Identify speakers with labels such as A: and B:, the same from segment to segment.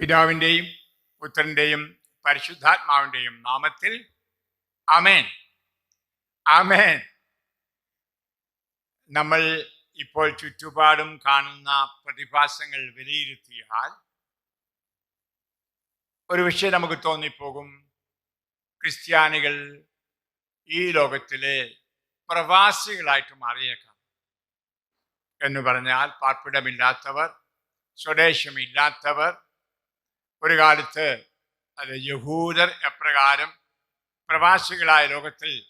A: പിതാവിന്റെയും പുത്രന്റെയും പരിശുദ്ധാത്മാവിന്റെയും നാമത്തിൽ അമേൻ അമേൻ നമ്മൾ ഇപ്പോൾ ചുറ്റുപാടും കാണുന്ന പ്രതിഭാസങ്ങൾ വിലയിരുത്തിയാൽ ഒരു വിഷയം നമുക്ക് തോന്നിപ്പോകും. ക്രിസ്ത്യാനികൾ ഈ ലോകത്തിലെ പ്രവാസികളായിട്ട് മാറിയേക്കാം എന്ന് പറഞ്ഞാൽ പാർപ്പിടമില്ലാത്തവർ സ്വദേശമില്ലാത്തവർ ഒരു കാലത്ത് അത് യഹൂദർ എപ്രകാരം പ്രവാസികളായ ലോകത്തിൽ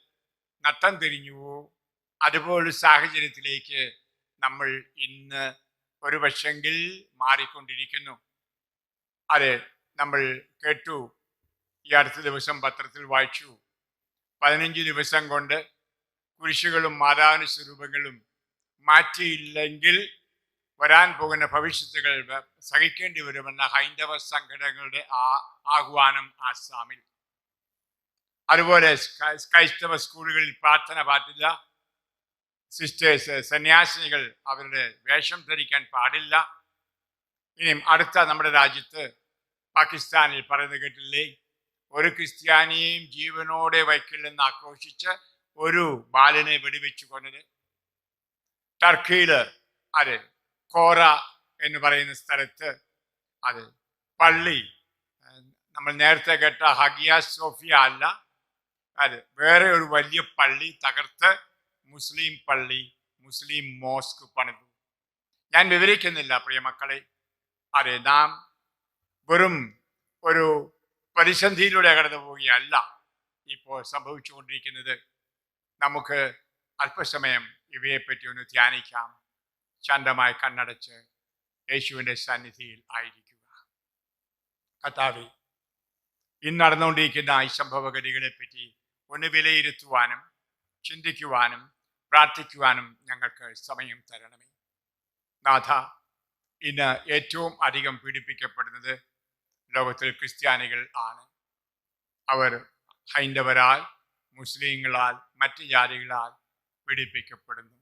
A: നട്ടം തിരിഞ്ഞുവോ അതുപോലൊരു സാഹചര്യത്തിലേക്ക് നമ്മൾ ഇന്ന് ഒരു പക്ഷെങ്കിൽ മാറിക്കൊണ്ടിരിക്കുന്നു. അതെ നമ്മൾ കേട്ടു. ഈ അടുത്ത ദിവസം പത്രത്തിൽ വായിച്ചു. പതിനഞ്ച് ദിവസം കൊണ്ട് കുരിശുകളും മാതാവിന് സ്വരൂപങ്ങളും മാറ്റിയില്ലെങ്കിൽ വരാൻ പോകുന്ന ഭവിഷ്യത്തുകൾ സഹിക്കേണ്ടി വരുമെന്ന ഹൈന്ദവ സംഘടനകളുടെ ആ ആഹ്വാനം ആസാമിൽ. അതുപോലെ ക്രൈസ്തവ സ്കൂളുകളിൽ പ്രാർത്ഥന പാടില്ല. സിസ്റ്റേഴ്സ് സന്യാസിനികൾ അവരുടെ വേഷം ധരിക്കാൻ പാടില്ല. ഇനിയും അടുത്ത നമ്മുടെ രാജ്യത്ത് പാകിസ്ഥാനിൽ പറയുന്നത് കേട്ടില്ലേ? ഒരു ക്രിസ്ത്യാനിയെയും ജീവനോടെ വയ്ക്കില്ലെന്ന് ആക്രോശിച്ച് ഒരു ബാലനെ വെടിവെച്ചു കൊന്നത്. ടർക്കിയിൽ അത് കോറ എന്ന് പറയുന്ന സ്ഥലത്ത് അത് പള്ളി. നമ്മൾ നേരത്തെ കേട്ട ഹഗിയ സോഫിയ അല്ല. അത് വേറെ ഒരു വലിയ പള്ളി തകർത്ത് മുസ്ലിം പള്ളി മുസ്ലിം മോസ്ക് പണിതു. ഞാൻ വിവരിക്കുന്നില്ല പ്രിയ മക്കളെ. അതെ നാം വെറും ഒരു പ്രതിസന്ധിയിലൂടെ കടന്നു പോവുകയല്ല ഇപ്പോൾ സംഭവിച്ചുകൊണ്ടിരിക്കുന്നത്. നമുക്ക് അല്പസമയം ഇവയെപ്പറ്റി ഒന്ന് ധ്യാനിക്കാം. ശാന്തമായി കണ്ണടച്ച് യേശുവിന്റെ സന്നിധിയിൽ ആയിരിക്കുക. കത്താവി ഇന്ന് നടന്നുകൊണ്ടിരിക്കുന്ന ഈ സംഭവഗതികളെ പറ്റി ഒന്ന് വിലയിരുത്തുവാനും ചിന്തിക്കുവാനും പ്രാർത്ഥിക്കുവാനും ഞങ്ങൾക്ക് സമയം തരണമേ. നാഥ ഇന്ന് ഏറ്റവും അധികം പീഡിപ്പിക്കപ്പെടുന്നത് ലോകത്തിൽ ക്രിസ്ത്യാനികൾ ആണ്. അവർ ഹൈന്ദവരാൽ മുസ്ലിങ്ങളാൽ മറ്റ് ജാതികളാൽ പീഡിപ്പിക്കപ്പെടുന്നു.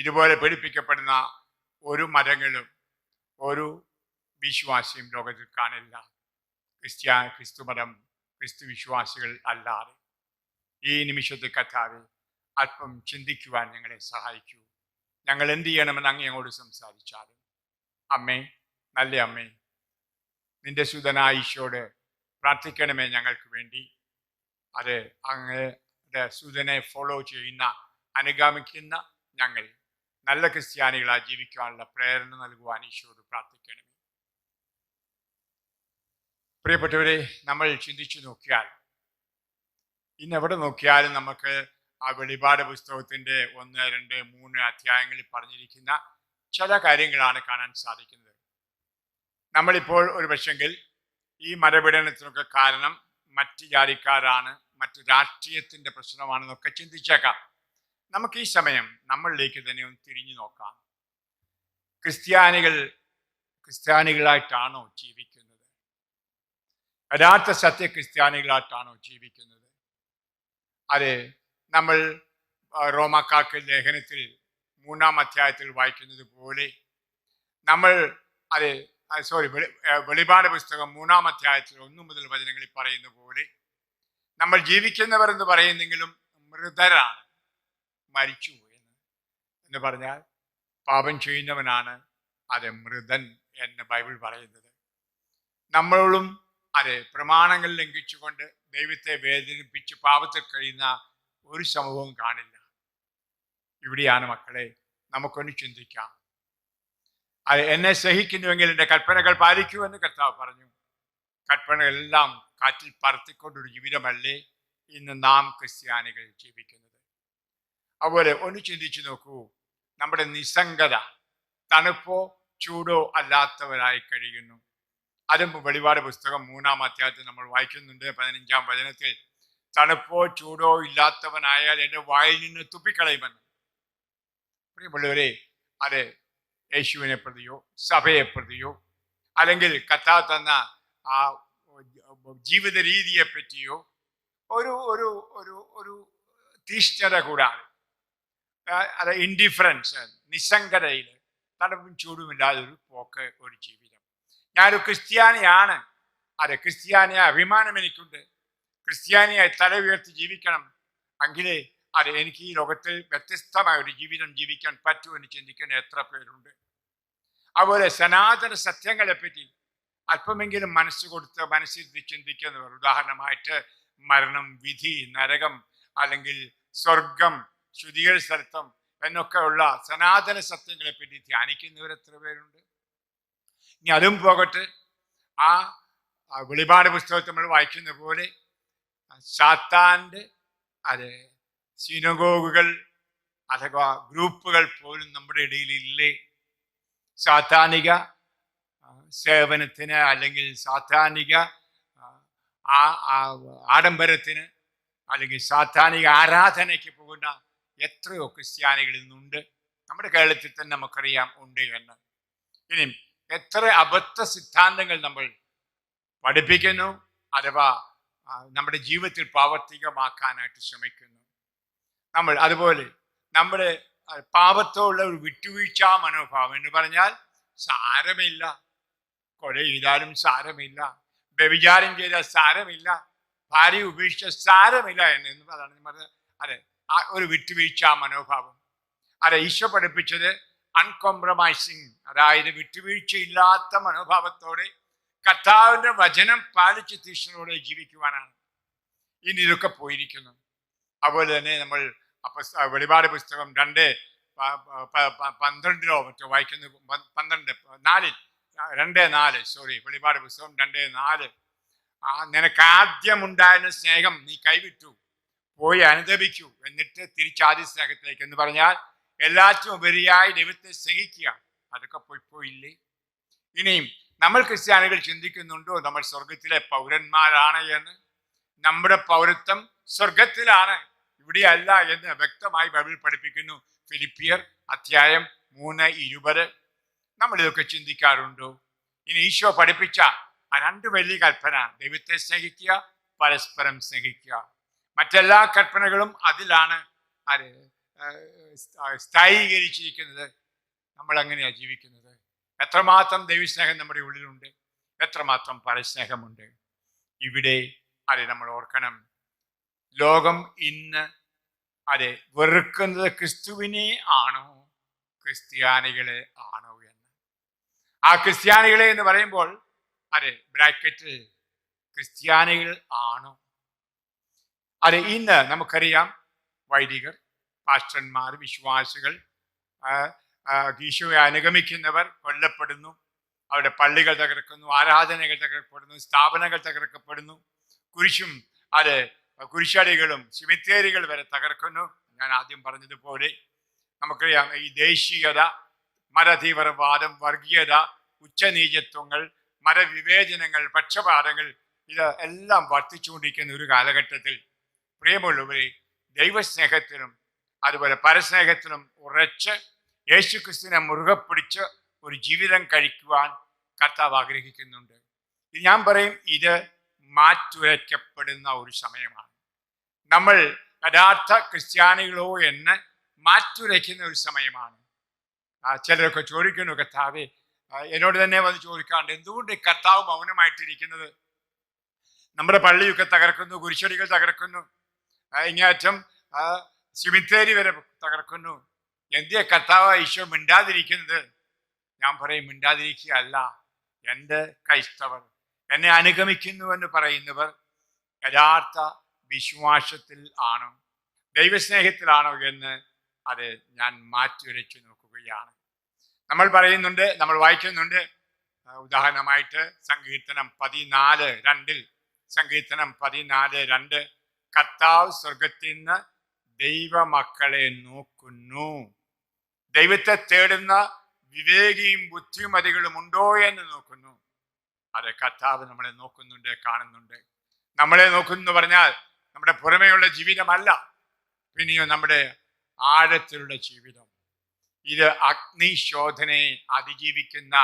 A: ഇതുപോലെ പീഡിപ്പിക്കപ്പെടുന്ന ഒരു മരങ്ങളും ഒരു വിശ്വാസിയും ലോകത്തിൽ കാണില്ല. ക്രിസ്ത്യാ ക്രിസ്തു മതം ക്രിസ്തു വിശ്വാസികൾ അല്ലാതെ. ഈ നിമിഷത്തെ കഥാവിൽ അല്പം ചിന്തിക്കുവാൻ ഞങ്ങളെ സഹായിക്കൂ. ഞങ്ങൾ എന്ത് ചെയ്യണമെന്ന് അങ്ങ് ഞങ്ങളോട് സംസാരിച്ചാലും. അമ്മേ നല്ല അമ്മേ നിന്റെ സുതനായ ഈശോട് പ്രാർത്ഥിക്കണമേ ഞങ്ങൾക്ക് വേണ്ടി. അത് അങ്ങയുടെ സുതനെ ഫോളോ ചെയ്യുന്ന അനുഗമിക്കുന്ന ഞങ്ങൾ നല്ല ക്രിസ്ത്യാനികളായി ജീവിക്കാനുള്ള പ്രേരണ നൽകുവാൻ ഈശോട് പ്രാർത്ഥിക്കണമേ. പ്രിയപ്പെട്ടവരെ നമ്മൾ ചിന്തിച്ചു നോക്കിയാൽ ഇന്ന് എവിടെ നോക്കിയാലും നമുക്ക് ആ വെളിപാട് പുസ്തകത്തിന്റെ ഒന്ന് രണ്ട് മൂന്ന് അധ്യായങ്ങളിൽ പറഞ്ഞിരിക്കുന്ന ചില കാര്യങ്ങളാണ് കാണാൻ സാധിക്കുന്നത്. നമ്മളിപ്പോൾ ഒരു പക്ഷെങ്കിൽ ഈ മരപീഡനത്തിനൊക്കെ കാരണം മറ്റ് ജാതിക്കാരാണ് മറ്റ് രാഷ്ട്രീയത്തിന്റെ പ്രശ്നമാണെന്നൊക്കെ ചിന്തിച്ചേക്കാം. നമുക്ക് ഈ സമയം നമ്മളിലേക്ക് തന്നെ ഒന്ന് തിരിഞ്ഞു നോക്കാം. ക്രിസ്ത്യാനികൾ ക്രിസ്ത്യാനികളായിട്ടാണോ ജീവിക്കുന്നത്? യഥാർത്ഥ സത്യ ക്രിസ്ത്യാനികളായിട്ടാണോ ജീവിക്കുന്നത്? അതെ നമ്മൾ ആ, ലേഖനത്തിൽ മൂന്നാം അധ്യായത്തിൽ വായിക്കുന്നത് പോലെ നമ്മൾ അതെ സോറി വെളിപാട് പുസ്തകം മൂന്നാം അധ്യായത്തിൽ ഒന്നു മുതൽ വചനങ്ങളിൽ പറയുന്ന പോലെ നമ്മൾ ജീവിക്കുന്നവർ എന്ന് പറയുന്നെങ്കിലും മൃതരാണ്. മരിച്ചു എന്ന്. പറഞ്ഞാൽ പാപം ചെയ്യുന്നവനാണ് അത് മൃതൻ എന്ന് ബൈബിൾ പറയുന്നത്. നമ്മളും അതെ പ്രമാണങ്ങൾ ലംഘിച്ചുകൊണ്ട് ദൈവത്തെ വേദനിപ്പിച്ച് പാപത്തിൽ കഴിയുന്ന ഒരു സമൂഹവും കാണില്ല. ഇവിടെയാണ് മക്കളെ നമുക്കൊന്ന് ചിന്തിക്കാം. അത് എന്നെ സഹിക്കുന്നുവെങ്കിൽ എന്റെ കൽപ്പനകൾ പാലിക്കൂ എന്ന് കർത്താവ് പറഞ്ഞു. കൽപ്പനകളെല്ലാം കാറ്റിൽ പറത്തിക്കൊണ്ടൊരു ജീവിതമല്ലേ ഇന്ന് നാം ക്രിസ്ത്യാനികൾ ജീവിക്കുന്നത്? അതുപോലെ ഒന്ന് ചിന്തിച്ചു നോക്കൂ. നമ്മുടെ നിസ്സംഗത തണുപ്പോ ചൂടോ അല്ലാത്തവരായി കഴിയുന്നു. അതും വെളിപാട് പുസ്തകം മൂന്നാം അധ്യായത്തിൽ നമ്മൾ വായിക്കുന്നുണ്ട് പതിനഞ്ചാം വചനത്തിൽ. തണുപ്പോ ചൂടോ ഇല്ലാത്തവനായാൽ എന്റെ വായിൽ നിന്ന് തുപ്പിക്കളയുമെന്ന്. പ്രിയമുള്ളവരെ അത് യേശുവിനെ പ്രതിയോ സഭയെ പ്രതിയോ അല്ലെങ്കിൽ കത്താവ് തന്ന ആ ജീവിത രീതിയെ പറ്റിയോ ഒരു ഒരു ഒരു ഒരു തീഷ്ണത കൂടാതെ അത് ഇൻഡിഫറൻസ് നിസ്സംഗതയിൽ തണുപ്പും ചൂടുമില്ലാതെ ഒരു പോക്ക് ഒരു ജീവിതം. ഞാനൊരു ക്രിസ്ത്യാനിയാണ്. അതെ ക്രിസ്ത്യാനിയായ അഭിമാനം എനിക്കുണ്ട്. ക്രിസ്ത്യാനിയായി തല ഉയർത്തി ജീവിക്കണം. എങ്കിലേ അതെ എനിക്ക് ഈ ലോകത്തിൽ വ്യത്യസ്തമായ ഒരു ജീവിതം ജീവിക്കാൻ പറ്റൂ എന്ന് ചിന്തിക്കുന്ന എത്ര പേരുണ്ട്. അതുപോലെ സനാതന സത്യങ്ങളെ പറ്റി അല്പമെങ്കിലും മനസ്സ് കൊടുത്ത് മനസ്സിരുത്തി ചിന്തിക്കുന്നവർ. ഉദാഹരണമായിട്ട് മരണം വിധി നരകം അല്ലെങ്കിൽ സ്വർഗം ശുദ്ധീകര സ്ഥലത്വം എന്നൊക്കെയുള്ള സനാതന സത്യങ്ങളെ പറ്റി ധ്യാനിക്കുന്നവർ എത്ര പേരുണ്ട്? ഇനി അതും പോകട്ടെ. ആ വെളിപാട് പുസ്തകത്തിൽ നമ്മൾ വായിക്കുന്ന പോലെ സാത്താന്റെ അത് സിനഗോഗുകൾ അഥവാ ഗ്രൂപ്പുകൾ പോലും നമ്മുടെ ഇടയിൽ ഇല്ലേ? സാത്താനിക സേവനത്തിന് അല്ലെങ്കിൽ സാത്താനിക ആഡംബരത്തിന് അല്ലെങ്കിൽ സാത്താനിക ആരാധനയ്ക്ക് പോകുന്ന എത്രയോ ക്രിസ്ത്യാനികളിൽ നിന്നുണ്ട്. നമ്മുടെ കേരളത്തിൽ തന്നെ നമുക്കറിയാം ഉണ്ട് എന്ന്. ഇനി എത്ര അബദ്ധ സിദ്ധാന്തങ്ങൾ നമ്മൾ പഠിപ്പിക്കുന്നു അഥവാ നമ്മുടെ ജീവിതത്തിൽ പ്രാവർത്തികമാക്കാനായിട്ട് ശ്രമിക്കുന്നു. നമ്മൾ അതുപോലെ നമ്മുടെ പാപത്തോടുള്ള ഒരു വിട്ടുവീഴ്ച മനോഭാവം എന്ന് പറഞ്ഞാൽ സാരമില്ല. കൊല ചെയ്താലും സാരമില്ല. വ്യഭിചാരം ചെയ്താൽ സാരമില്ല. ഭാര്യ ഉപേക്ഷിച്ച സാരമില്ല എന്ന് അതാണ് അതെ ഒരു വിട്ടുവീഴ്ച മനോഭാവം. അല്ല ഈശോ പഠിപ്പിച്ചത് അൺകോംപ്രമൈസിങ് അതായത് വിട്ടുവീഴ്ചയില്ലാത്ത മനോഭാവത്തോടെ കർത്താവിന്റെ വചനം പാലിച്ച് തീഷ്ണോടെ ജീവിക്കുവാനാണ് ഇനി ഇതൊക്കെ പോയിരിക്കുന്നു അതുപോലെ തന്നെ നമ്മൾ വെളിപാട് പുസ്തകം രണ്ട് പന്ത്രണ്ടിലോ മറ്റോ വായിക്കുന്നു പന്ത്രണ്ട് നാലിൽ രണ്ട് നാല് സോറി വെളിപാട് പുസ്തകം രണ്ട് നാല്. നിനക്ക് ഉണ്ടായിരുന്ന സ്നേഹം നീ കൈവിട്ടു. പോയി അനുദപിക്കൂ. എന്നിട്ട് തിരിച്ചാദ്യ സ്നേഹത്തിലേക്ക്. എന്ന് പറഞ്ഞാൽ എല്ലാറ്റും ഉപരിയായി ദൈവത്തെ സ്നേഹിക്കുക. അതൊക്കെ പോയി പോയില്ലേ? ഇനിയും നമ്മൾ ക്രിസ്ത്യാനികൾ ചിന്തിക്കുന്നുണ്ടോ? നമ്മൾ സ്വർഗത്തിലെ പൗരന്മാരാണ് എന്ന്? നമ്മുടെ പൗരത്വം സ്വർഗത്തിലാണ് ഇവിടെയല്ല എന്ന് വ്യക്തമായി ബൈബിൾ പഠിപ്പിക്കുന്നു. ഫിലിപ്പിയർ അധ്യായം മൂന്ന് ഇരുപത്. നമ്മൾ ഇതൊക്കെ ചിന്തിക്കാറുണ്ടോ? ഇനി ഈശോ പഠിപ്പിച്ച രണ്ട് വലിയ കൽപ്പന. ദൈവത്തെ സ്നേഹിക്കുക പരസ്പരം സ്നേഹിക്കുക. മറ്റെല്ലാ കൽപ്പനകളും അതിലാണ് ആര് സ്ഥായീകരിച്ചിരിക്കുന്നത്. നമ്മൾ അങ്ങനെയാണ് ജീവിക്കുന്നത്? എത്രമാത്രം ദൈവസ്നേഹം നമ്മുടെ ഉള്ളിലുണ്ട്? എത്രമാത്രം പരസ്നേഹമുണ്ട്? ഇവിടെ അതെ നമ്മൾ ഓർക്കണം. ലോകം ഇന്ന് അതെ വെറുക്കുന്നത് ക്രിസ്തുവിനെ ആണോ ക്രിസ്ത്യാനികളെ ആണോ എന്ന്. ആ ക്രിസ്ത്യാനികളെ എന്ന് പറയുമ്പോൾ അതെ ബ്രാക്കറ്റിൽ ക്രിസ്ത്യാനികൾ ആണോ? അതെ ഇന്ന് നമുക്കറിയാം വൈദികർ പാസ്റ്റർമാർ വിശ്വാസികൾ ഈശോയെ അനുഗമിക്കുന്നവർ കൊല്ലപ്പെടുന്നു. അവരുടെ പള്ളികൾ തകർക്കുന്നു ആരാധനകൾ തകർക്കപ്പെടുന്നു സ്ഥാപനങ്ങൾ തകർക്കപ്പെടുന്നു. കുരിശും അത് കുരിശടികളും സിമിത്തേരികൾ വരെ തകർക്കുന്നു. ഞാൻ ആദ്യം പറഞ്ഞതുപോലെ നമുക്കറിയാം ഈ ദേശീയത മതതീവ്രവാദം വർഗീയത ഉച്ചനീചത്വങ്ങൾ മതവിവേചനങ്ങൾ പക്ഷപാതങ്ങൾ ഇത് എല്ലാം വർദ്ധിച്ചുകൊണ്ടിരിക്കുന്ന ഒരു കാലഘട്ടത്തിൽ പ്രിയമുള്ളവരെ ദൈവസ്നേഹത്തിനും അതുപോലെ പരസ്നേഹത്തിനും ഉറച്ച് യേശുക്രിസ്തുവിനെ മുറുകെ പിടിച്ച് ഒരു ജീവിതം കഴിക്കുവാൻ കർത്താവ് ആഗ്രഹിക്കുന്നുണ്ട്. ഞാൻ പറയും ഇത് മാറ്റുരയ്ക്കപ്പെടുന്ന ഒരു സമയമാണ്. നമ്മൾ യഥാർത്ഥ ക്രിസ്ത്യാനികളോ എന്ന് മാറ്റുരയ്ക്കുന്ന ഒരു സമയമാണ്. ചിലരൊക്കെ ചോദിക്കുന്നു കർത്താവെ എന്നോട് തന്നെ വന്ന് ചോദിക്കാറുണ്ട് എന്തുകൊണ്ട് കർത്താവ് മൗനമായിട്ടിരിക്കുന്നത്? നമ്മുടെ പള്ളിയൊക്കെ തകർക്കുന്നു കുരിശടികൾ തകർക്കുന്നു ആ, ഇങ്ങേയറ്റം ആ, സിമിത്തേരി വരെ തകർക്കുന്നു. എന്തിയ കർത്താവ് ഈശോ മിണ്ടാതിരിക്കുന്നത്? ഞാൻ പറയും മിണ്ടാതിരിക്കുകയല്ല. എന്റെ ക്രൈസ്തവർ എന്നെ അനുഗമിക്കുന്നുവെന്ന് പറയുന്നവർ യഥാർത്ഥ വിശ്വാസത്തിൽ ആണോ. ദൈവസ്നേഹത്തിലാണോ എന്ന് അത് ഞാൻ മാറ്റിവരച്ചു നോക്കുകയാണ്. നമ്മൾ പറയുന്നുണ്ട് നമ്മൾ വായിക്കുന്നുണ്ട്. ഉദാഹരണമായിട്ട് സങ്കീർത്തനം പതിനാല് രണ്ടിൽ സങ്കീർത്തനം പതിനാല് രണ്ട് കർത്താവ് സ്വർഗത്തിൽ നിന്ന് ദൈവമക്കളെ നോക്കുന്നു. ദൈവത്തെ തേടുന്ന വിവേകിയും ബുദ്ധിമതികളും ഉണ്ടോ എന്ന് നോക്കുന്നു. അതെ കർത്താവ് നമ്മളെ നോക്കുന്നുണ്ട് കാണുന്നുണ്ട്. നമ്മളെ നോക്കുന്നു പറഞ്ഞാൽ നമ്മുടെ പുറമേയുള്ള ജീവിതമല്ല പിന്നെയോ നമ്മുടെ ആഴത്തിലുള്ള ജീവിതം. ഇത് അഗ്നിശോധനയെ അതിജീവിക്കുന്ന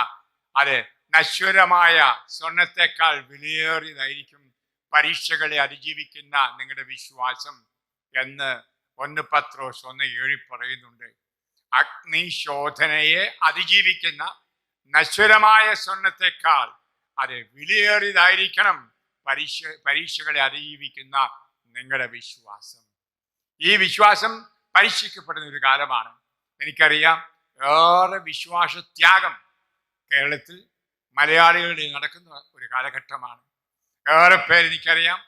A: അത് നശ്വരമായ സ്വർണത്തെക്കാൾ വിലയേറിയതായിരിക്കും പരീക്ഷകളെ അതിജീവിക്കുന്ന നിങ്ങളുടെ വിശ്വാസം എന്ന് ഒന്ന് പത്രോസ് ഒന്ന് ഏഴി പറയുന്നുണ്ട്. അഗ്നിശോധനയെ അതിജീവിക്കുന്ന നശ്വരമായ സ്വർണത്തെക്കാൾ അത് വിലയേറിയതായിരിക്കണം പരീക്ഷ പരീക്ഷകളെ അതിജീവിക്കുന്ന നിങ്ങളുടെ വിശ്വാസം. ഈ വിശ്വാസം പരീക്ഷിക്കപ്പെടുന്ന ഒരു കാലമാണ്. എനിക്കറിയാം ഏറെ വിശ്വാസത്യാഗം കേരളത്തിൽ മലയാളികളിൽ നടക്കുന്ന ഒരു കാലഘട്ടമാണ്. ഏറെ പേര് എനിക്കറിയാം.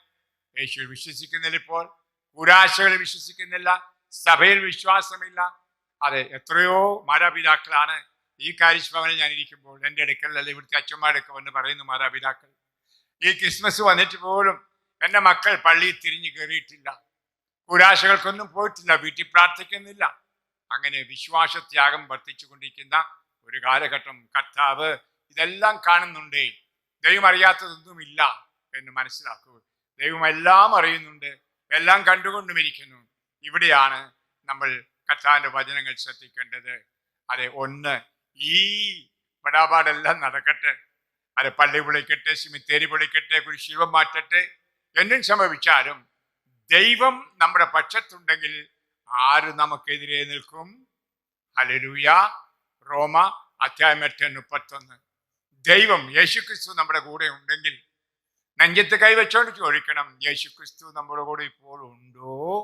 A: യേശുവിൽ വിശ്വസിക്കുന്നില്ല ഇപ്പോൾ. കുരാശകളിൽ വിശ്വസിക്കുന്നില്ല. സഭയിൽ വിശ്വാസമില്ല. അതെ എത്രയോ മാതാപിതാക്കളാണ് ഈ കാര്യഭവനിൽ ഞാൻ ഇരിക്കുമ്പോൾ എന്റെ അടുക്കൽ അല്ലെ ഇവിടുത്തെ അച്ഛന്മാരൊക്കെ വന്ന് പറയുന്നു മാതാപിതാക്കൾ. ഈ ക്രിസ്മസ് വന്നിട്ട് പോലും എന്റെ മക്കൾ പള്ളിയിൽ തിരിഞ്ഞു കയറിയിട്ടില്ല. കുരാശകൾക്കൊന്നും പോയിട്ടില്ല. വീട്ടിൽ പ്രാർത്ഥിക്കുന്നില്ല. അങ്ങനെ വിശ്വാസത്യാഗം വർദ്ധിച്ചുകൊണ്ടിരിക്കുന്ന ഒരു കാലഘട്ടം കർത്താവ് ഇതെല്ലാം കാണുന്നുണ്ടേ. ദൈവം അറിയാത്തതൊന്നുമില്ല. എന്ന് മനസ്സിലാക്കൂ. ദൈവം എല്ലാം അറിയുന്നുണ്ട് എല്ലാം കണ്ടുകൊണ്ടും ഇരിക്കുന്നു. ഇവിടെയാണ് നമ്മൾ കർത്താവിന്റെ വചനങ്ങൾ ശ്രദ്ധിക്കേണ്ടത്. അതെ ഒന്ന് ഈ പെടാപാടെല്ലാം നടക്കട്ടെ. അത് പള്ളി പൊളിക്കട്ടെ സിമിത്തേരി പൊളിക്കട്ടെ കുരിശീവം മാറ്റട്ടെ. എന്നും സംഭവിച്ചാലും ദൈവം നമ്മുടെ പക്ഷത്തുണ്ടെങ്കിൽ ആര് നമുക്കെതിരെ നിൽക്കും? അലരൂയ റോമ അധ്യായം എട്ട് മുപ്പത്തൊന്ന്. ദൈവം യേശുക്രിസ്തു നമ്മുടെ കൂടെ ഉണ്ടെങ്കിൽ നെഞ്ചത്ത് കൈവച്ചോണ്ട് ചോദിക്കണം യേശുക്രിസ്തു നമ്മുടെ കൂടെ ഇപ്പോൾ ഉണ്ടോ?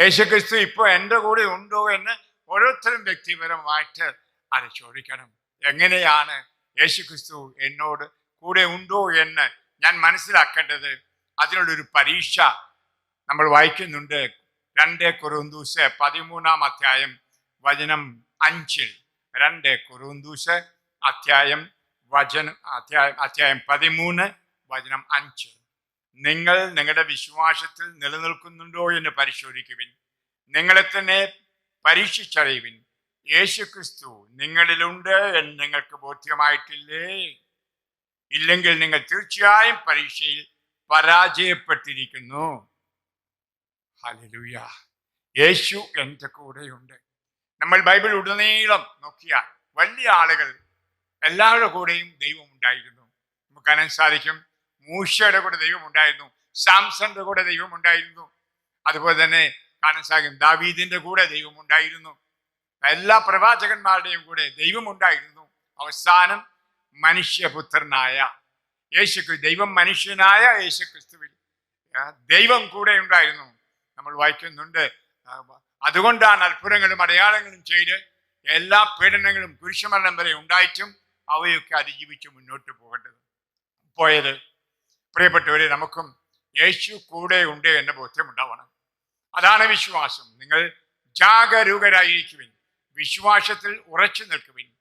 A: യേശുക്രിസ്തു ഇപ്പോൾ എന്റെ കൂടെ ഉണ്ടോ? എന്ന് ഓരോരുത്തരും വ്യക്തിപരമായിട്ട് അത് ചോദിക്കണം. എങ്ങനെയാണ് യേശുക്രിസ്തു എന്നോട് കൂടെ ഉണ്ടോ എന്ന് ഞാൻ മനസ്സിലാക്കേണ്ടത്? അതിനുള്ളൊരു പരീക്ഷ നമ്മൾ വായിക്കുന്നുണ്ട്. രണ്ട് കുറുന്തൂസ് പതിമൂന്നാം അധ്യായം വചനം അഞ്ചിൽ. രണ്ട് കുറുന്തൂസ് അധ്യായം വചനം അധ്യായം അധ്യായം പതിമൂന്ന് വചനം അഞ്ച്. നിങ്ങൾ നിങ്ങളുടെ വിശ്വാസത്തിൽ നിലനിൽക്കുന്നുണ്ടോ എന്ന് പരിശോധിക്കുവിൻ. നിങ്ങളെ തന്നെ പരീക്ഷിച്ചറിയുവിൻ. യേശു ക്രിസ്തു നിങ്ങളിലുണ്ട് എന്ന് നിങ്ങൾക്ക് ബോധ്യമായിട്ടില്ലേ? ഇല്ലെങ്കിൽ നിങ്ങൾ തീർച്ചയായും പരീക്ഷയിൽ പരാജയപ്പെട്ടിരിക്കുന്നു. ഹല്ലേലൂയ. യേശു എന്റെ കൂടെയുണ്ട്. നമ്മൾ ബൈബിൾ ഉടനീളം നോക്കിയാൽ വലിയ ആളുകൾ എല്ലാവരുടെ കൂടെയും ദൈവം ഉണ്ടായിരുന്നു നമുക്ക് കാണാൻ സാധിക്കും. മൂഷയുടെ കൂടെ ദൈവം ഉണ്ടായിരുന്നു സാംസന്റെ കൂടെ ദൈവം ഉണ്ടായിരുന്നു അതുപോലെ തന്നെ കാണാൻ സാധിക്കും ദാവീദിന്റെ കൂടെ ദൈവം ഉണ്ടായിരുന്നു എല്ലാ പ്രവാചകന്മാരുടെയും കൂടെ ദൈവം ഉണ്ടായിരുന്നു അവസാനം മനുഷ്യപുത്രനായ യേശു ദൈവം മനുഷ്യനായ യേശുക്രിസ്തുവിൽ ദൈവം കൂടെ ഉണ്ടായിരുന്നു. നമ്മൾ വായിക്കുന്നുണ്ട്. അതുകൊണ്ടാണ് അത്ഭുതങ്ങളും അടയാളങ്ങളും ചെയ്ത് എല്ലാ പീഡനങ്ങളും പുരുഷമരണം വരെ ഉണ്ടായിട്ടും അവയൊക്കെ അതിജീവിച്ച് മുന്നോട്ട് പോകേണ്ടത്. പോയത് പ്രിയപ്പെട്ടവരെ നമുക്കും യേശു കൂടെ ഉണ്ട് എന്ന ബോധ്യം ഉണ്ടാവണം. അതാണ് വിശ്വാസം. നിങ്ങൾ ജാഗരൂകരായിരിക്കുവിൻ. വിശ്വാസത്തിൽ ഉറച്ചു നിൽക്കുവിൻ.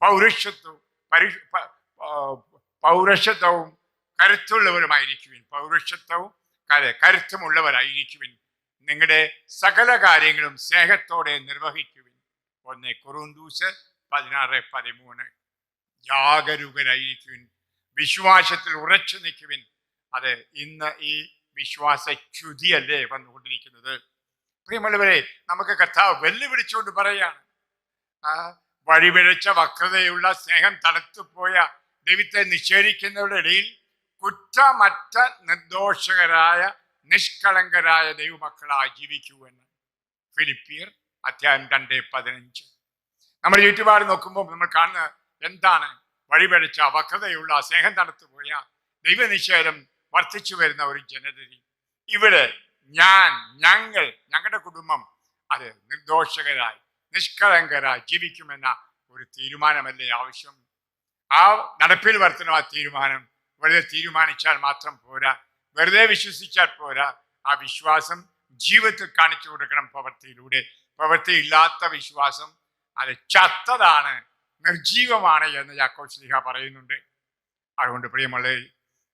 A: പൗരുഷത്വം പരി- പൗരുഷത്വവും കരുത്തുള്ളവരുമായിരിക്കുവിൻ. പൗരുഷത്വവും കര- കരുത്തുമുള്ളവരായിരിക്കുവിൻ. നിങ്ങളുടെ സകല കാര്യങ്ങളും സ്നേഹത്തോടെ നിർവഹിക്കുവിൻ. ഒന്ന് കുറുന്തൂസ് പതിനാറ് പതിമൂന്ന്. ജാഗരൂകരായിരിക്കുവിൻ വിശ്വാസത്തിൽ ഉറച്ചു നിൽക്കുവിൻ. അത് ഇന്ന് ഈ വിശ്വാസ ച്യുതിയല്ലേ വന്നുകൊണ്ടിരിക്കുന്നത്. പ്രിയമുള്ളവരെ നമുക്ക് കർത്താവ് വെല്ലുവിളിച്ചുകൊണ്ട് പറയാണ്. വഴിപിഴച്ച വക്രതയുള്ള സ്നേഹം തണുത്തുപോയ ദൈവത്തെ നിഷേധിക്കുന്നവരുടെ ഇടയിൽ കുറ്റമറ്റ നിർദോഷകരായ നിഷ്കളങ്കരായ ദൈവമക്കളായി ജീവിക്കൂ എന്ന് ഫിലിപ്പിയർ അധ്യായം രണ്ട് പതിനഞ്ച്. നമ്മൾ ചുറ്റുപാട് നോക്കുമ്പോൾ നമ്മൾ കാണുന്ന എന്താണ് വഴിപഴച്ച വക്രതയുള്ള സ്നേഹം തണുത്തുപോയ ദൈവനിഷേധം വർദ്ധിച്ചു വരുന്ന ഒരു ജനതരി. ഇവിടെ ഞാൻ ഞങ്ങൾ ഞങ്ങളുടെ കുടുംബം അത് നിർദോഷകരായി നിഷ്കളങ്കരായി ജീവിക്കുമെന്ന ഒരു തീരുമാനമല്ലേ ആവശ്യം? ആ നടപ്പിൽ വരുത്തണം ആ തീരുമാനം. വെറുതെ തീരുമാനിച്ചാൽ മാത്രം പോരാ. വെറുതെ വിശ്വസിച്ചാൽ പോരാ. ആ വിശ്വാസം ജീവിതത്തിൽ കാണിച്ചു കൊടുക്കണം പ്രവൃത്തിയിലൂടെ. പ്രവൃത്തി ഇല്ലാത്ത വിശ്വാസം അത് ചത്തതാണ്. നിർജീവമാണ് എന്ന് യാക്കോബ് ശ്ലീഹ പറയുന്നുണ്ട്. അതുകൊണ്ട് പ്രിയമുള്ളേ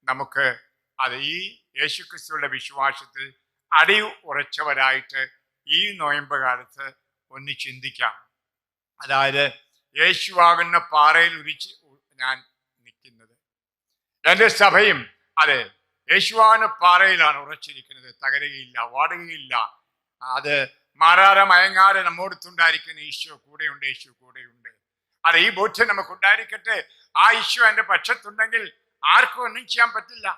A: നമുക്ക് അത് ഈ യേശുക്രിസ്തുവിന്റെ വിശ്വാസത്തിൽ അടി ഉറച്ചവരായിട്ട് ഈ നോയമ്പ് കാലത്ത് ഒന്ന് ചിന്തിക്കാം. അതായത് യേശുവാകുന്ന പാറയിൽ ഉരിച്ച് ഞാൻ നിൽക്കുന്നത്. എന്റെ സഭയും അതെ യേശുവാകുന്ന പാറയിലാണ് ഉറച്ചിരിക്കുന്നത്. തകരുകയില്ല വാടുകയില്ല. അത് മാറാറ മയങ്ങാതെ നമ്മോടത്തുണ്ടായിരിക്കുന്ന ഈശോ കൂടെയുണ്ട് യേശു കൂടെയുണ്ട്. അതെ ഈ ബോധ്യം നമുക്ക് ഉണ്ടായിരിക്കട്ടെ ആ ഈശോ എന്റെ പക്ഷത്തുണ്ടെങ്കിൽ ആർക്കും ഒന്നും ചെയ്യാൻ പറ്റില്ല.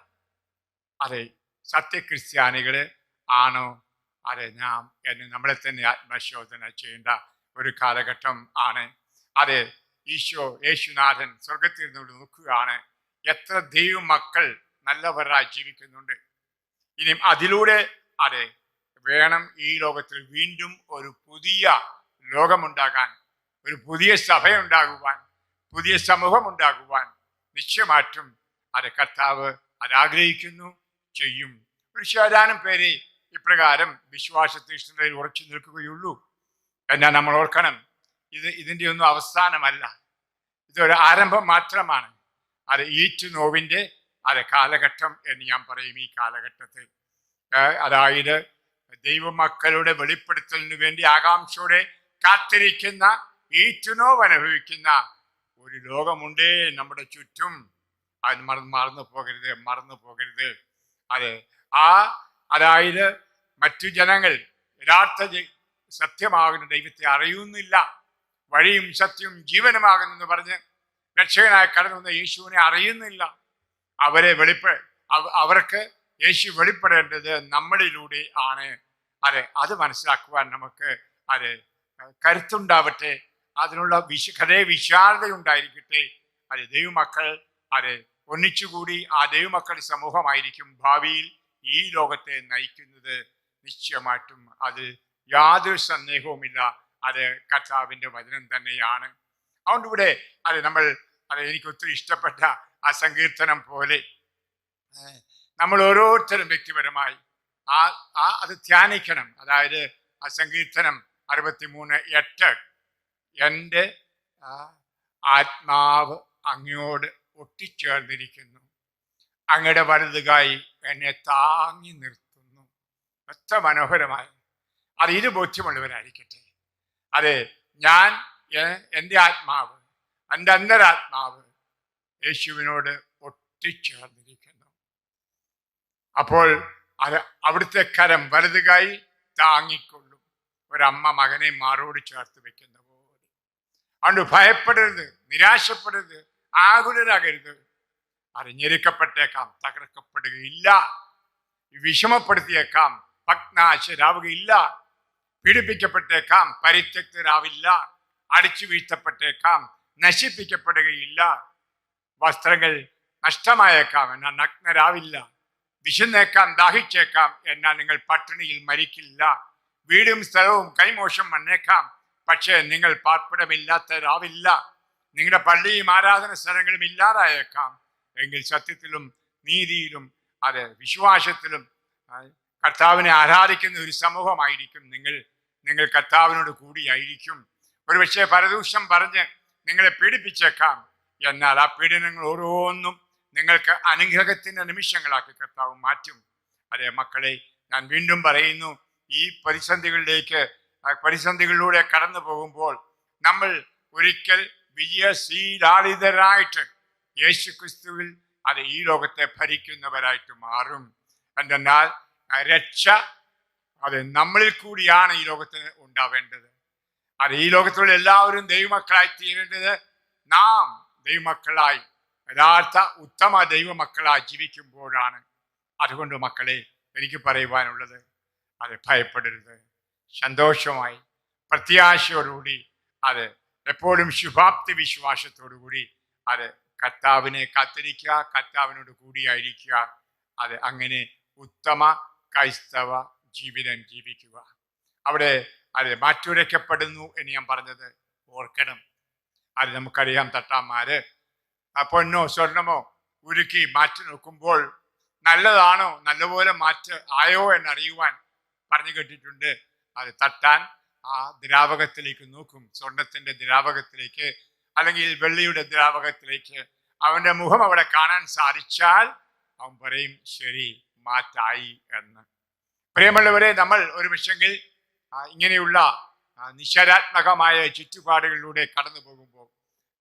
A: അതെ സത്യക്രിസ്ത്യാനികൾ ആണോ? അതെ ഞാൻ എന്നെ നമ്മളെ തന്നെ ആത്മശോധന ചെയ്യേണ്ട ഒരു കാലഘട്ടം ആണ്. അതെ ഈശോ യേശുനാഥൻ സ്വർഗത്തിൽ നിന്നുകൊണ്ട് നോക്കുകയാണ് എത്ര ദൈവ മക്കൾ നല്ലവരായി ജീവിക്കുന്നുണ്ട്. ഇനിയും അതിലൂടെ അതെ വേണം ഈ ലോകത്തിൽ വീണ്ടും ഒരു പുതിയ ലോകമുണ്ടാകാൻ. ഒരു പുതിയ സഭയുണ്ടാകുവാൻ പുതിയ സമൂഹം ഉണ്ടാകുവാൻ നിശ്ചയമാറ്റും അത് കർത്താവ് അതാഗ്രഹിക്കുന്നു ചെയ്യും. ഒരു ശതാനം പേരെ ഇപ്രകാരം വിശ്വാസ തീഷ്ണതയിൽ ഉറച്ചു നിൽക്കുകയുള്ളൂ. എന്നാൽ നമ്മൾ ഓർക്കണം ഇത് ഇതിന്റെ ഒന്നും അവസാനമല്ല. ഇതൊരു ആരംഭം മാത്രമാണ്. അത് ഈറ്റ് നോവിന്റെ അത് കാലഘട്ടം എന്ന് ഞാൻ പറയും ഈ കാലഘട്ടത്തിൽ. അതായത് ദൈവമക്കളുടെ വെളിപ്പെടുത്തലിന് വേണ്ടി ആകാംക്ഷയോടെ കാത്തിരിക്കുന്ന ഈറ്റുനോവ് അനുഭവിക്കുന്ന ഒരു ലോകമുണ്ടേ നമ്മുടെ ചുറ്റും. അത് മറന്ന് മറന്നു പോകരുത് മറന്നു പോകരുത്. അത് ആ അതായത് മറ്റു ജനങ്ങൾ യഥാർത്ഥ സത്യമാകുന്ന ദൈവത്തെ അറിയുന്നില്ല. വഴിയും സത്യവും ജീവനുമാകുന്നെന്ന് പറഞ്ഞ് രക്ഷകനായി കടന്നു വന്ന യേശുവിനെ അറിയുന്നില്ല. അവരെ വെളിപ്പെ അവർക്ക് യേശു വെളിപ്പെടേണ്ടത് നമ്മളിലൂടെ ആണ്. അതെ അത് മനസ്സിലാക്കുവാൻ നമുക്ക് അതെ കരുത്തുണ്ടാവട്ടെ. അതിനുള്ള വിശ ഹൃദയ വിശാലതയുണ്ടായിരിക്കട്ടെ. അതെ ദൈവമക്കൾ അതെ ഒന്നിച്ചുകൂടി ആ ദൈവമക്കൾ സമൂഹമായിരിക്കും ഭാവിയിൽ ഈ ലോകത്തെ നയിക്കുന്നത്. നിശ്ചയമായിട്ടും അത് യാതൊരു സന്ദേഹവുമില്ല. അത് കർത്താവിന്റെ വചനം തന്നെയാണ്. അതുകൊണ്ട് ഇവിടെ അത് നമ്മൾ അത് എനിക്ക് ഒത്തിരി ഇഷ്ടപ്പെട്ട ആ സങ്കീർത്തനം പോലെ നമ്മൾ ഓരോരുത്തരും വ്യക്തിപരമായി ആ ആ അത് ധ്യാനിക്കണം. അതായത് ആ സങ്കീർത്തനം അറുപത്തിമൂന്ന് എട്ട് എന്റെ ആത്മാവ് അങ്ങയോട് ഒട്ടിച്ചേർന്നിരിക്കുന്നു. അങ്ങയുടെ വലുതുകായി എന്നെ താങ്ങി നിർത്തുന്നു. എത്ര മനോഹരമായി. അത് ഇത് ബോധ്യമുള്ളവരായിരിക്കട്ടെ. അതെ ഞാൻ എന്റെ ആത്മാവ് എന്റെ അന്തരാത്മാവ് യേശുവിനോട് ഒട്ടിച്ചേർന്നിരിക്കുന്നു. അപ്പോൾ അത് അവിടുത്തെ കരം വലുതുകായി താങ്ങിക്കൊള്ളും. ഒരമ്മ മകനെ മാറോട് ചേർത്ത് വെക്കുന്ന. അതുകൊണ്ട് ഭയപ്പെടരുത് നിരാശപ്പെടരുത് ആകുലരാകരുത്. അറിഞ്ഞിരിക്കപ്പെട്ടേക്കാം തകർക്കപ്പെടുകയില്ല. വിഷമപ്പെടുത്തിയേക്കാം ഭഗ്നാശരാവുകയില്ല. പീഡിപ്പിക്കപ്പെട്ടേക്കാം പരിത്യക്തരാവില്ല. അടിച്ചു വീഴ്ത്തപ്പെട്ടേക്കാം നശിപ്പിക്കപ്പെടുകയില്ല. വസ്ത്രങ്ങൾ നഷ്ടമായേക്കാം എന്നാൽ നഗ്നരാവില്ല. വിശന്നേക്കാം ദാഹിച്ചേക്കാം എന്നാൽ നിങ്ങൾ പട്ടിണിയിൽ മരിക്കില്ല. വീടും സ്ഥലവും കൈമോശം വന്നേക്കാം. പക്ഷേ നിങ്ങൾ പാർപ്പിടമില്ലാത്തവരാവില്ല. നിങ്ങളുടെ പള്ളിയും ആരാധന സ്ഥലങ്ങളും ഇല്ലാതായേക്കാം. എങ്കിൽ സത്യത്തിലും നീതിയിലും അത് വിശ്വാസത്തിലും കർത്താവിനെ ആരാധിക്കുന്ന ഒരു സമൂഹമായിരിക്കും നിങ്ങൾ. നിങ്ങൾ കർത്താവിനോട് കൂടിയായിരിക്കും. ഒരുപക്ഷെ പരദൂഷം പറഞ്ഞ് നിങ്ങളെ പീഡിപ്പിച്ചേക്കാം. എന്നാൽ ആ പീഡനങ്ങൾ ഓരോന്നും നിങ്ങൾക്ക് അനുഗ്രഹത്തിന്റെ നിമിഷങ്ങളാക്കി കർത്താവ് മാറ്റും. അതേ മക്കളെ ഞാൻ വീണ്ടും പറയുന്നു ഈ പ്രതിസന്ധികളിലേക്ക് പ്രതിസന്ധികളിലൂടെ കടന്നു പോകുമ്പോൾ നമ്മൾ ഒരിക്കൽ വിജയശീലാളിതരായിട്ട് യേശു ക്രിസ്തുവിൽ അത് ഈ ലോകത്തെ ഭരിക്കുന്നവരായിട്ട് മാറും. എന്തെന്നാൽ രക്ഷ അത് നമ്മളിൽ കൂടിയാണ് ഈ ലോകത്തിന് ഉണ്ടാവേണ്ടത്. അത് ഈ ലോകത്തുള്ള എല്ലാവരും ദൈവമക്കളായി തീരേണ്ടത് നാം ദൈവമക്കളായി യഥാർത്ഥ ഉത്തമ ദൈവമക്കളായി ജീവിക്കുമ്പോഴാണ്. അതുകൊണ്ട് മക്കളെ എനിക്ക് പറയുവാനുള്ളത് അത് ഭയപ്പെടരുത്. സന്തോഷമായി. പ്രത്യാശയോടുകൂടി അത് എപ്പോഴും ശുഭാപ്തി വിശ്വാസത്തോടുകൂടി അത് കർത്താവിനെ കാത്തിരിക്കുക കർത്താവിനോട് കൂടിയായിരിക്കുക. അത് അങ്ങനെ ഉത്തമ ക്രൈസ്തവ ജീവിതം ജീവിക്കുക. അവിടെ അത് മാറ്റുരയ്ക്കപ്പെടുന്നു എന്ന് ഞാൻ പറഞ്ഞത് ഓർക്കണം. അത് നമുക്കറിയാം തട്ടാന്മാര് പൊന്നോ സ്വർണമോ ഉരുക്കി മാറ്റി നോക്കുമ്പോൾ നല്ലതാണോ നല്ലപോലെ മാറ്റ് ആയോ എന്നറിയുവാൻ പറഞ്ഞു കേട്ടിട്ടുണ്ട്. അത് തട്ടാൻ ആ ദ്രാവകത്തിലേക്ക് നോക്കും. സ്വർണത്തിന്റെ ദ്രാവകത്തിലേക്ക് അല്ലെങ്കിൽ വെള്ളിയുടെ ദ്രാവകത്തിലേക്ക്. അവന്റെ മുഖം അവിടെ കാണാൻ സാധിച്ചാൽ അവൻ പറയും ശരി മാറ്റായി എന്ന്. പ്രിയമുള്ളവരെ നമ്മൾ ഒരു പക്ഷെങ്കിൽ ഇങ്ങനെയുള്ള നിശരാത്മകമായ ചുറ്റുപാടുകളിലൂടെ കടന്നു പോകുമ്പോൾ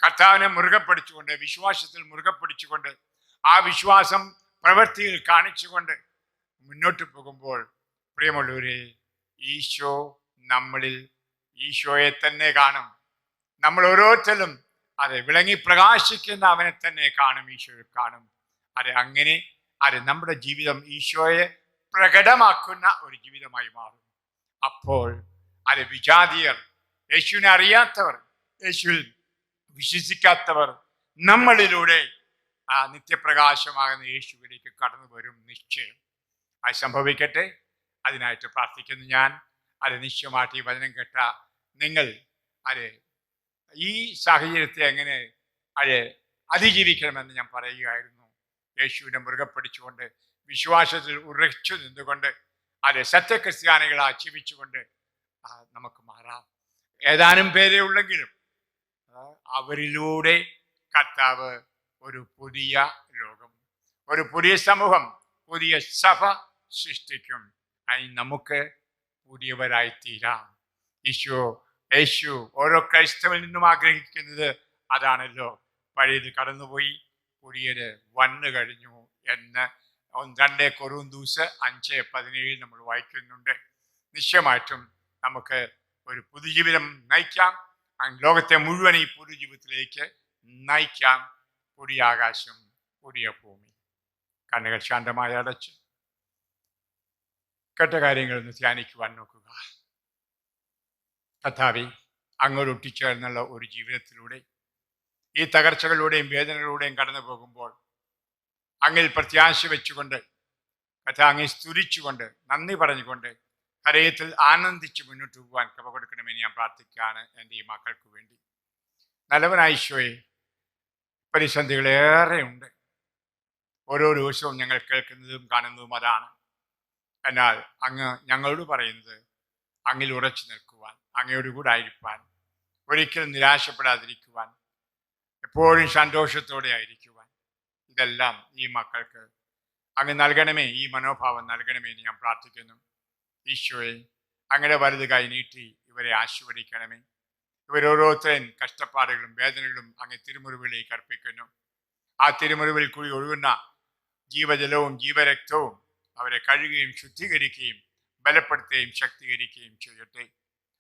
A: കർത്താവിനെ മുറുകെ പിടിച്ചുകൊണ്ട് വിശ്വാസത്തിൽ മുറുകെ പിടിച്ചുകൊണ്ട് ആ വിശ്വാസം പ്രവൃത്തിയിൽ കാണിച്ചുകൊണ്ട് മുന്നോട്ട് പോകുമ്പോൾ പ്രിയമുള്ളവരെ ഈശോ നമ്മളിൽ ഈശോയെ തന്നെ കാണും. നമ്മൾ ഓരോരുത്തരും അതെ വിളങ്ങി പ്രകാശിക്കുന്ന അവനെ തന്നെ കാണും ഈശോയെ കാണും. അതെ അങ്ങനെ അതെ നമ്മുടെ ജീവിതം ഈശോയെ പ്രകടമാക്കുന്ന ഒരു ജീവിതമായി മാറും. അപ്പോൾ അതെ വിജാതിയർ യേശുവിനെ അറിയാത്തവർ യേശുവിൽ വിശ്വസിക്കാത്തവർ നമ്മളിലൂടെ ആ നിത്യപ്രകാശമാകുന്ന യേശുവിലേക്ക് കടന്നു വരും നിശ്ചയം. അത് സംഭവിക്കട്ടെ. അതിനായിട്ട് പ്രാർത്ഥിക്കുന്നു. ഞാൻ അത് നിശ്ചയമായിട്ട് ഈ വചനം കേട്ട നിങ്ങൾ അത് ഈ സാഹചര്യത്തെ എങ്ങനെ അത് അതിജീവിക്കണമെന്ന് ഞാൻ പറയുകയായിരുന്നു. യേശുവിനെ മുറുകെ പിടിച്ചുകൊണ്ട് വിശ്വാസത്തിൽ ഉറച്ചു നിന്നുകൊണ്ട് അത് സത്യക്രിസ്ത്യാനികളെ ജീവിച്ചുകൊണ്ട് നമുക്ക് മാറാം. ഏതാനും പേരേ ഉള്ളെങ്കിലും അവരിലൂടെ കർത്താവ് ഒരു പുതിയ ലോകം ഒരു പുതിയ സമൂഹം പുതിയ സഭ സൃഷ്ടിക്കും. അതിന് നമുക്ക് കൂടിയവരായി തീരാം യേശു യേശു ഓരോ ക്രൈസ്തവിൽ നിന്നും ആഗ്രഹിക്കുന്നത് അതാണല്ലോ. പഴയത് കടന്നുപോയി പുതിയത് വന്നു കഴിഞ്ഞു എന്ന് രണ്ട് കൊറൂന്തൂസ് അഞ്ച് പതിനേഴിൽ നമ്മൾ വായിക്കുന്നുണ്ട്. നിശ്ചയമായിട്ടും നമുക്ക് ഒരു പുതുജീവിതം നയിക്കാം. ലോകത്തെ മുഴുവൻ ഈ പുതുജീവിതത്തിലേക്ക് നയിക്കാം. പുതിയ ആകാശം പുതിയ ഭൂമി. കണ്ണുകൾ ശാന്തമായി അടച്ച് കേട്ട കാര്യങ്ങളൊന്ന് ധ്യാനിക്കുവാൻ നോക്കുക. കഥാവി അങ്ങോട്ട് ഒട്ടിച്ചേർന്നുള്ള ഒരു ജീവിതത്തിലൂടെ ഈ തകർച്ചകളിലൂടെയും വേദനകളിലൂടെയും കടന്നു പോകുമ്പോൾ അങ്ങിൽ പ്രത്യാശ വെച്ചുകൊണ്ട് കഥ അങ്ങെ സ്തുരിച്ചുകൊണ്ട് നന്ദി പറഞ്ഞുകൊണ്ട് ഹരയത്തിൽ ആനന്ദിച്ച് മുന്നോട്ട് പോകാൻ കൃപ കൊടുക്കണമെന്ന് ഞാൻ പ്രാർത്ഥിക്കുകയാണ് എന്റെ ഈ മക്കൾക്ക് വേണ്ടി. നല്ലവനായ ഈശോയെ പ്രതിസന്ധികളേറെ ഉണ്ട്. ഓരോ ദിവസവും ഞങ്ങൾ കേൾക്കുന്നതും കാണുന്നതും അതാണ്. എന്നാൽ അങ്ങ് ഞങ്ങളോട് പറയുന്നത് അങ്ങിൽ ഉറച്ചു നിൽക്കുവാൻ അങ്ങയോട് കൂടെ ആയിരിക്കാൻ ഒരിക്കലും നിരാശപ്പെടാതിരിക്കുവാൻ എപ്പോഴും സന്തോഷത്തോടെ ആയിരിക്കുവാൻ. ഇതെല്ലാം ഈ മക്കൾക്ക് അങ്ങ് നൽകണമേ ഈ മനോഭാവം നൽകണമേ എന്ന് ഞാൻ പ്രാർത്ഥിക്കുന്നു. ഈശോയെ അങ്ങയുടെ വലുത് കൈ നീട്ടി ഇവരെ ആശീർവദിക്കണമേ. ഇവരോരോരുത്തരും കഷ്ടപ്പാടുകളും വേദനകളും അങ്ങ് തിരുമുറിവിലേക്ക് അർപ്പിക്കുന്നു. ആ തിരുമുറിവിൽ കൂടി ഒഴുകുന്ന ജീവജലവും ജീവരക്തവും അവരെ കഴുകുകയും ശുദ്ധീകരിക്കുകയും ബലപ്പെടുത്തുകയും ശക്തീകരിക്കുകയും ചെയ്യട്ടെ.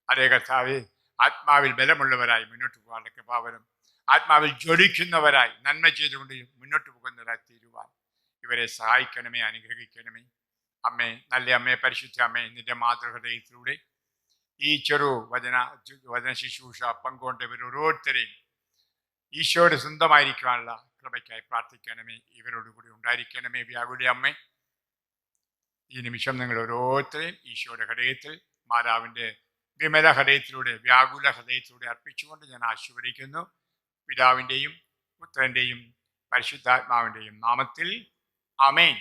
A: അതേ കർത്താവെ ആത്മാവിൽ ബലമുള്ളവരായി മുന്നോട്ട് പോകാനുള്ള കൃപാവനം ആത്മാവിൽ ജ്വലിക്കുന്നവരായി നന്മ ചെയ്തുകൊണ്ട് മുന്നോട്ട് പോകുന്നവരായി തീരുവാൻ ഇവരെ സഹായിക്കണമേ അനുഗ്രഹിക്കണമേ. അമ്മേ നല്ല അമ്മേ പരിശുദ്ധ അമ്മേ നിന്റെ മാതൃഹൃദയത്തിലൂടെ ഈ ചെറു വചന വചന ശുശ്രൂഷ പങ്കുകൊണ്ടവർ ഓരോരുത്തരെയും ഈശോയുടെ സ്വന്തമായിരിക്കാനുള്ള കൃപയ്ക്കായി പ്രാർത്ഥിക്കണമേ. ഇവരോടുകൂടി ഉണ്ടായിരിക്കണമേ വ്യാകുലി അമ്മേ. ഈ നിമിഷം നിങ്ങൾ ഓരോരുത്തരെയും ഈശോയുടെ ഹൃദയത്തിൽ മാതാവിന്റെ വിമല ഹൃദയത്തിലൂടെ വ്യാകുല ഹൃദയത്തിലൂടെ അർപ്പിച്ചുകൊണ്ട് ഞാൻ ആശീർവദിക്കുന്നു. പിതാവിന്റെയും പുത്രന്റെയും പരിശുദ്ധാത്മാവിന്റെയും നാമത്തിൽ. അമേൻ